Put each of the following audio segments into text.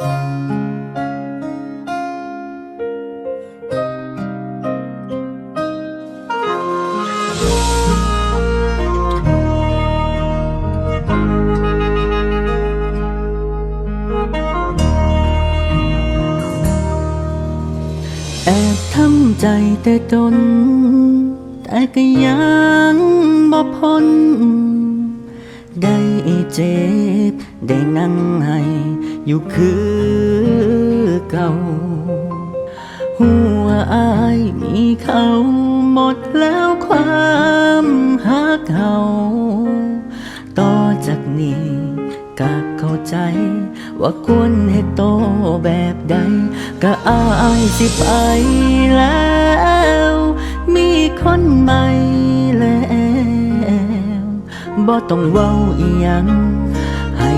แอบทำใจแต่ตนแต่ก็ยังบ่พ้นได้เจ็บ ได้นั่งให้ อยู่คือเก่า หัวอายมีเขาหมดแล้วความหักเขาต่อจากนี้ก็เข้าใจ ว่าควรให้โตแบบใดก็อายสิไปแล้ว มีคนใหม่แล้วบ่ต้องเว้าอีหยังให้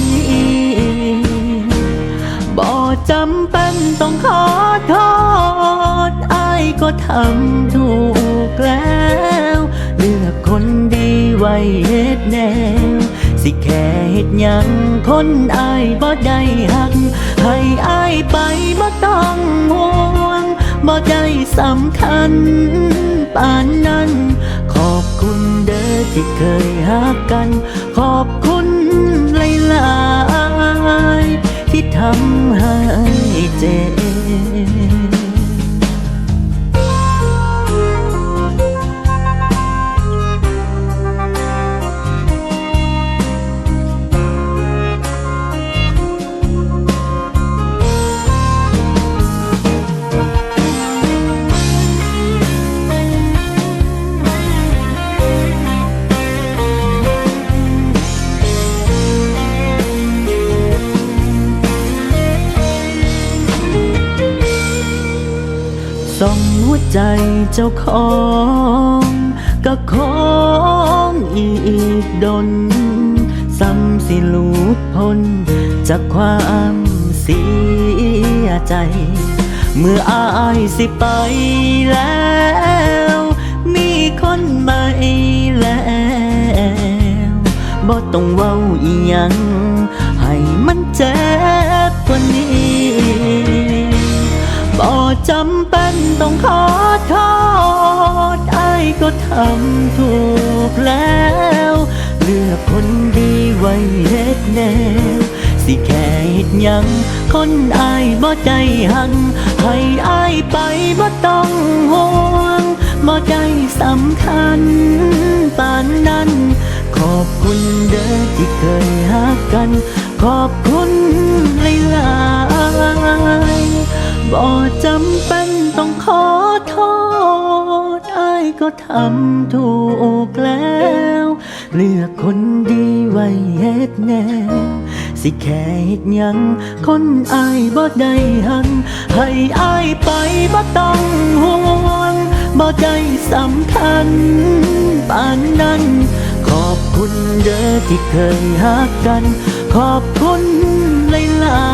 บกว่านี้บ่จำเป็นต้องขอโทษอายก็ทำถูกแล้ว เลือกคนดีไว้เฮ็ดแนว สิแค่เฮ็ดยังคนอายบ่ได้หัก ให้อายไปบ่ต้องห่วงบ่ได้สำคัญปานนั้น ขอบคุณเด้อที่เคยหักกัน ขอบคุณาย ที่ทำให้เจ็บ ส่องหัวใจเจ้าของก็ของอีกดนซ้ำสิหลุดพ้นจากความเสียใจ เมื่ออายสิไปแล้ว มีคนใหม่แล้วบ่ต้องเว้าอีหยัง ให้มันเจ็บกว่านี้บ่จำเป็น ต้องขอโทษไอ้ก็ทำถูกแล้ว เลือกคนดีไว้เฮ็ดแนว สิแค่เฮ็ดยัง คนไอายบ่ใจหักให้ไอายไปบ่ต้องห่วงบ่ได้สำคัญปานนั้น ขอบคุณเด้อที่เคยหักกัน ขอบคุณหลายๆบ่จำเป็น ทำถูกแล้ว เลือกคนดีไว้เฮ็ดแนวสิแค่เฮ็ดยัง คนอายบ่ได้หัน ให้อายไปบ่ต้องห่วงบ่ได้สำคัญปานนั้น ขอบคุณเด้อที่เคยหักกัน ขอบคุณหลา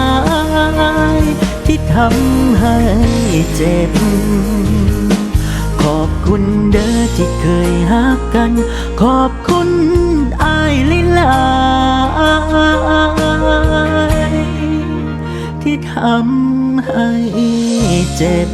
ยๆที่ทำให้เจ็บ คุณเด้อที่เคยหักกัน ขอบคุณอายหลายที่ทำให้เจ็บ